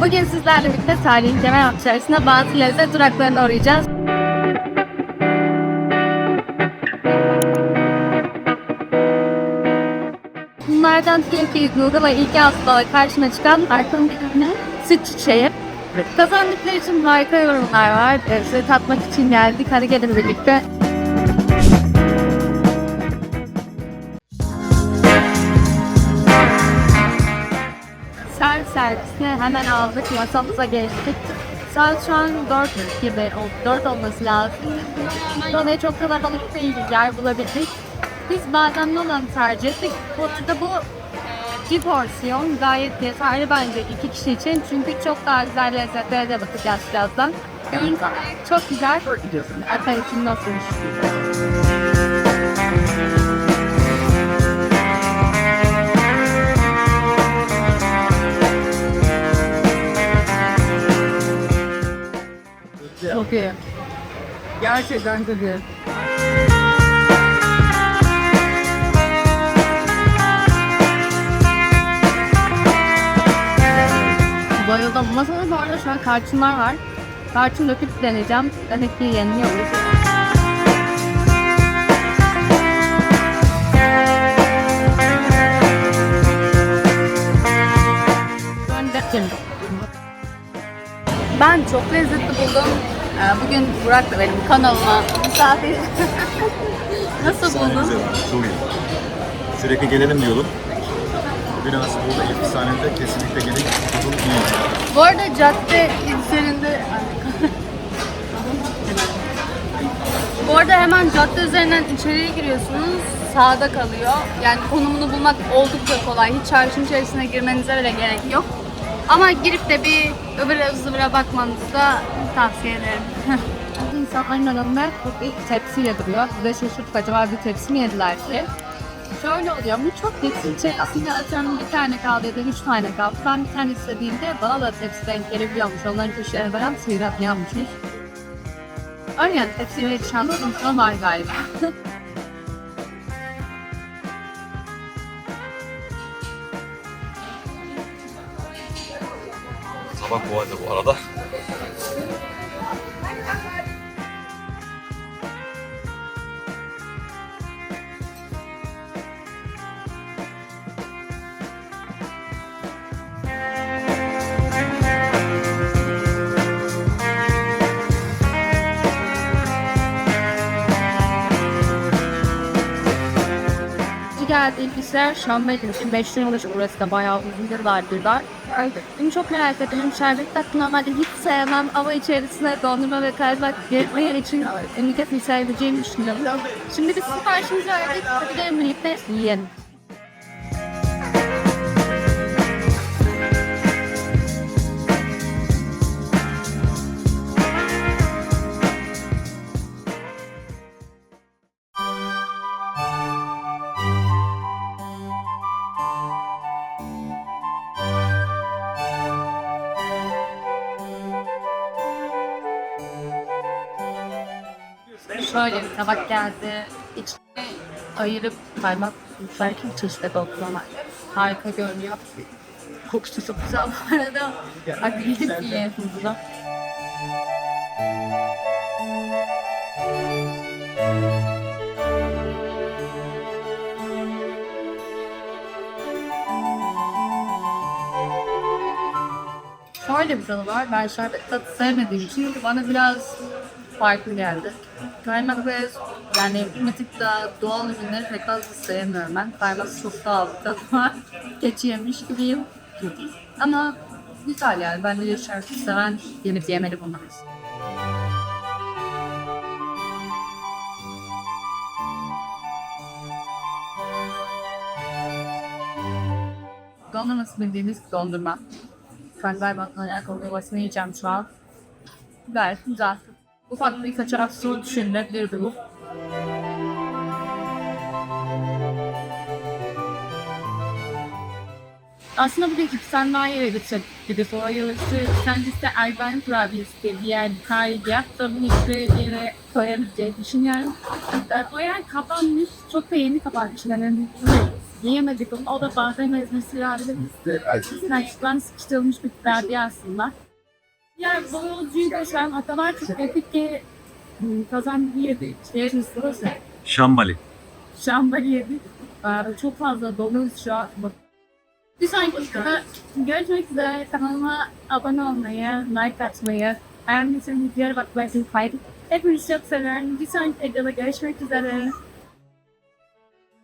Bugün sizlerle birlikte tarihin Kemeraltı içerisinde bazı lezzet duraklarına uğrayacağız. Bunlardan ilki Google ve ilk hafta karşıma çıkan Arkın ürünü süt çiçeği. Kazandıkları için harika yorumlar var. Ee, Size tatmak için geldik. Hadi gelin birlikte. Hemen aldık. Masamıza geçtik. Saat şu an 4 gibi, 4 olması lazım. Dolayı çok kalabalık değil yer bulabildik. Biz bazen olanı tercih ettik. Bu arada bu bir porsiyon gayet yeterli bence iki kişi için. Çünkü çok daha güzel lezzetlere de bakacağız birazdan. Çok güzel. Aperitif nasılmış? Çok iyi. Gerçekten çok iyi. Bayıldım. Masada bu arada şu an tarçınlar var. Tarçın döküp deneyeceğim. Demek ki yeniliyor. Öndekim. Ben çok lezzetli buldum. Ee, Bugün Burak da benim kanalıma misafir. Nasıl buldun? güzel, çok iyi. Sürekli gelelim diyordum. Bugün nasıl oldu efsanede kesinlikle gelin. Çok iyi. Bu arada cadde üzerinde... Bu arada hemen cadde üzerinden içeriye giriyorsunuz. Sağda kalıyor. Yani konumunu bulmak oldukça kolay. Hiç çarşının içerisine girmenize bile gerek yok. Ama girip de bir ıvıra zıvıra bakmanızı da tavsiye ederim. İnsanların önünde bir tepsiyle duruyor. Size şaşırtıp acaba bir tepsi mi yediler ki? Şöyle oluyor, bu çok geçici. Aslında atıyorum bir tane kaldı ya da üç tane kaldı. Ben bir tane istediğimde bana da tepsi denk gelebiliyormuş. Onların köşelerine veren sıyrak yanmışmış. Öyle tepsiyle insan var galiba. Sabah bu halde bu arada. Geldiğim işler Şambeli için 5 yıldır burası da bayağı uzun yıllardır var. Benim çok merak ediyorum. Şerbet tatlı normalde hiç sevmem ama içerisine dondurma ve kaymak girmeyen için eminim seveceğimi düşünüyorum. Şimdi biz siparişimizi verdik. Hadi gelin birlikte yiyelim. Şöyle bir tabak geldi. İçine ayırıp kaymak belki çeşitli dokunamak. Harika görünüyor. Kokusu çok güzel bu arada. Hadi gidip yiyelim hızlı. Şöyle bir tadı var. Ben şerbet tadı sevmediğim için bana biraz farklı geldi. Kaymak ve yani bir tık da doğal ürünleri pek fazla sevmiyorum ben. Kaymak çok bir tadı var. Keçi yemiş gibiyim. Ama güzel yani. Ben de şerbet seven yenip yemeli bunlar. Dondurması bildiğimiz dondurma. Ben galiba yuvasını yiyeceğim şu an. Gayet güzel. Ufak bir kaçarak su düşünülebilirdi bu. Aslında bu bir sen daha yere gidecek gibi soruyorsun. Sen işte Erben kurabiyesi bir yer kayacak. Tabii işte yere koyabileceği düşünüyorum. O yer kapanmış. Çok da yeni kapanmış. Yani Yiyemedik ama o da bazen ezmesi yardım Sınaçtan sıkıştırılmış bir terbiye aslında. Yani bu yolcuyu da şu an o kadar çok etik ki kazan yedik. Şehrin sırası. Şambali. Şamba yedik. Ee, Çok fazla doluyuz şu an. Bir sonraki videoda görüşmek üzere. Kanalıma abone olmayı, like atmayı, beğendiyseniz videoya bakmayı unutmayın. Hepinizi çok seviyorum. Bir sonraki videoda görüşmek üzere.